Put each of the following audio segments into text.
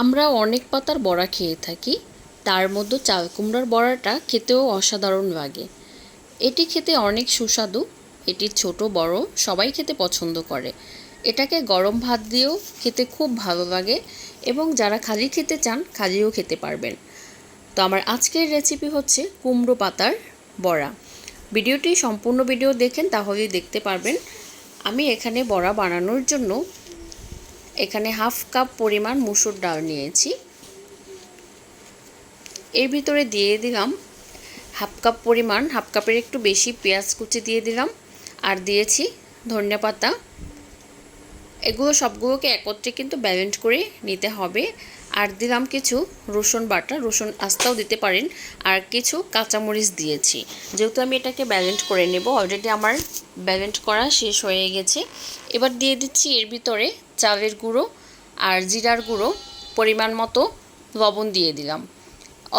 আমরা অনেক পাতার বড়া খেয়ে থাকি, তার মধ্যে চাল কুমড়ার বড়াটা খেতেও অসাধারণ লাগে। এটি খেতে অনেক সুস্বাদু, এটি ছোট, বড়, সবাই খেতে পছন্দ করে। এটাকে গরম ভাত দিয়েও খেতে খুব ভালো লাগে এবং যারা খালি খেতে চান, খালিও খেতে পারবেন। তো আমার আজকের রেসিপি হচ্ছে কুমড়ো পাতার বড়া। ভিডিওটি সম্পূর্ণ ভিডিও দেখেন, তাহলেই দেখতে পারবেন। আমি এখানে বড়া বানানোর জন্য এখানে হাফ কাপ পরিমাণ মুসুর ডাল নিয়েছি। এর ভিতরে দিয়ে দিলাম হাফ কাপ পরিমাণ, হাফ কাপের একটু বেশি পেঁয়াজ কুচি দিয়ে দিলাম আর দিয়েছি ধনিয়া পাতা। এগুলো সবগুলোকে একত্রে কিন্তু ব্যালেন্স করে নিতে হবে। আর দিলাম কিছু রসুন বাটা, রসুন আস্তাও দিতে পারেন, আর কিছু কাঁচামরিচ দিয়েছি। যেহেতু আমি এটাকে ব্যালেন্স করে নেব অলরেডি আমার ব্যালেন্স করা শেষ হয়ে গেছে। এবার দিয়ে দিচ্ছি এর ভিতরে চালের গুঁড়ো আর জিরার গুঁড়ো, পরিমাণ মতো লবণ দিয়ে দিলাম।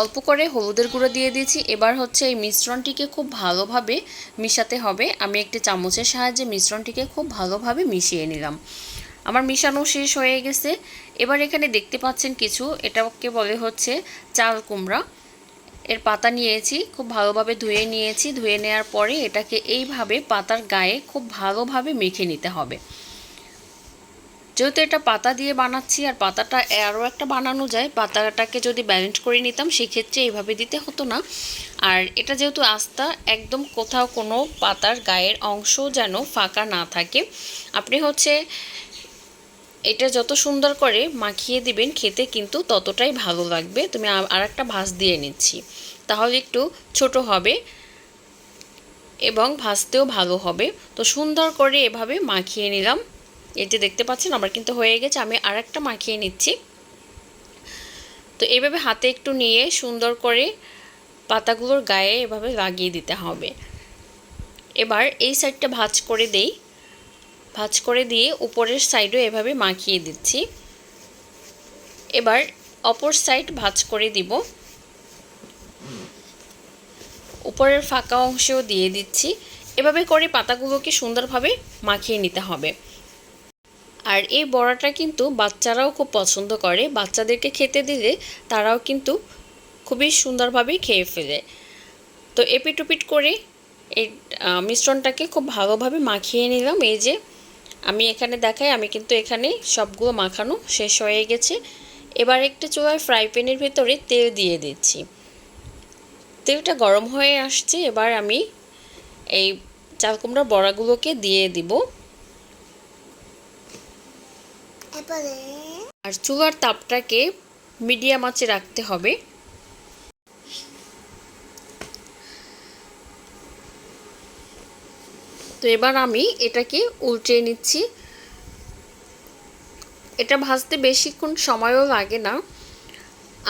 অল্প করে হলুদের গুঁড়ো দিয়ে দিয়েছি। এবার হচ্ছে এই মিশ্রণটিকে খুব ভালোভাবে মিশাতে হবে। আমি একটি চামচের সাহায্যে মিশ্রণটিকে খুব ভালোভাবে মিশিয়ে নিলাম। আমার মিশানো শেষ হয়ে গেছে। এবার এখানে দেখতে পাচ্ছেন কিছু। এটাকে বলে হচ্ছে চাল কুমড়া। এর পাতা নিয়েছি, খুব ভালোভাবে ধুয়ে নিয়েছি। ধুয়ে নেওয়ার পরে এটাকে এইভাবে পাতার গায়ে খুব ভালোভাবে মেখে নিতে হবে। যেহেতু এটা পাতা দিয়ে বানাচ্ছি আর পাতাটা আরও একটা বানানো যায়, পাতাটাকে যদি ব্যালেন্স করে নিতাম সেক্ষেত্রে এইভাবে দিতে হতো না। আর এটা যেহেতু আস্তা, একদম কোথাও কোনো পাতার গায়ের অংশ যেন ফাঁকা না থাকে। আপনি হচ্ছে এটা যত সুন্দর করে মাখিয়ে দিবেন খেতে কিন্তু ততটাই ভালো লাগবে। তুমি আর একটা ভাজ দিয়ে নিচ্ছি। তাহলে একটু ছোট হবে এবং ভাজতেও ভালো হবে। তো সুন্দর করে এভাবে মাখিয়ে নিলাম। এই যে দেখতে পাচ্ছেন, আমার কিন্তু হয়ে গেছে। আমি আর একটা মাখিয়ে নিচ্ছি। তো এভাবে হাতে একটু নিয়ে সুন্দর করে পাতাগুলোর গায়ে এভাবে লাগিয়ে দিতে হবে। এবার এই সাইডটা ভাজ করে দেই। ভাজ করে দিয়ে উপরের সাইডও এভাবে মাখিয়ে দিচ্ছি। এবার অপর সাইড ভাজ করে দিব। উপরের ফাঁকা অংশেও দিয়ে দিচ্ছি। এভাবে করে পাতাগুলোকে সুন্দরভাবে মাখিয়ে নিতে হবে। আর এই বড়াটা কিন্তু বাচ্চারাও খুব পছন্দ করে। বাচ্চাদেরকে খেতে দিলে তারাও কিন্তু খুবই সুন্দরভাবে খেয়ে ফেলে। তো এপিটুপিট করে এই মিশ্রণটাকে খুব ভালোভাবে মাখিয়ে নিলাম। এই যে আমি এখানে দেখাই আমি কিন্তু এখানে সবগুলো মাখানো শেষ হয়ে গেছে। এবার একটু চুলায় ফ্রাই প্যানের ভেতরে তেল দিয়ে দিচ্ছি। তেলটা গরম হয়ে আসছে এবার আমি এই চাল কুমড়ার বড়াগুলোকে দিয়ে দিব। আর চুলার তাপটাকে মিডিয়াম আঁচে রাখতে হবে। তো এবার আমি এটাকে উল্টে নিচ্ছি। এটা ভাজতে বেশিক্ষণ সময়ও লাগে না।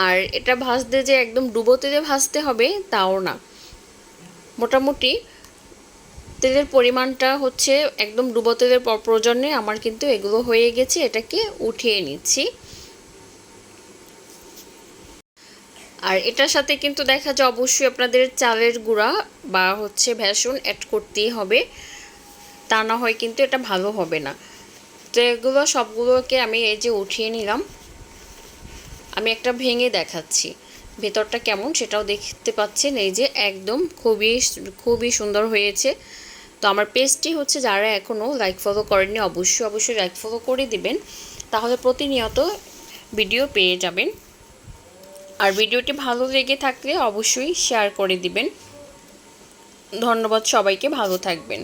আর এটা ভাজতে যে একদম ডুবো তেলে ভাজতে হবে, তাও না। মোটামুটি তেলের পরিমাণটা হচ্ছে একদম ডুবো তেলের প্রয়োজনে আমার কিন্তু এগুলো হয়ে গেছে, এটাকে উঠিয়ে নিচ্ছি। আর এটার সাথে কিন্তু দেখা যায় অবশ্যই আপনাদের চালের গুঁড়া বা হচ্ছে ভ্যাসন অ্যাড করতেই হবে। তা না হয় কিন্তু এটা ভালো হবে না। তো এগুলো সবগুলোকে আমি এই যে উঠিয়ে নিলাম। আমি একটা ভেঙে দেখাচ্ছি। ভেতরটা কেমন সেটাও দেখতে পাচ্ছেন। এই যে একদম খুবই খুবই সুন্দর হয়েছে। তো আমার পেজটি হচ্ছে যারা এখনও লাইক ফলো করেননি অবশ্যই অবশ্যই লাইক ফলো করে দিবেন। তাহলে প্রতিনিয়ত ভিডিও পেয়ে যাবেন। আর ভিডিওটি ভালো লেগে থাকলে অবশ্যই শেয়ার করে দিবেন। ধন্যবাদ সবাইকে, ভালো থাকবেন।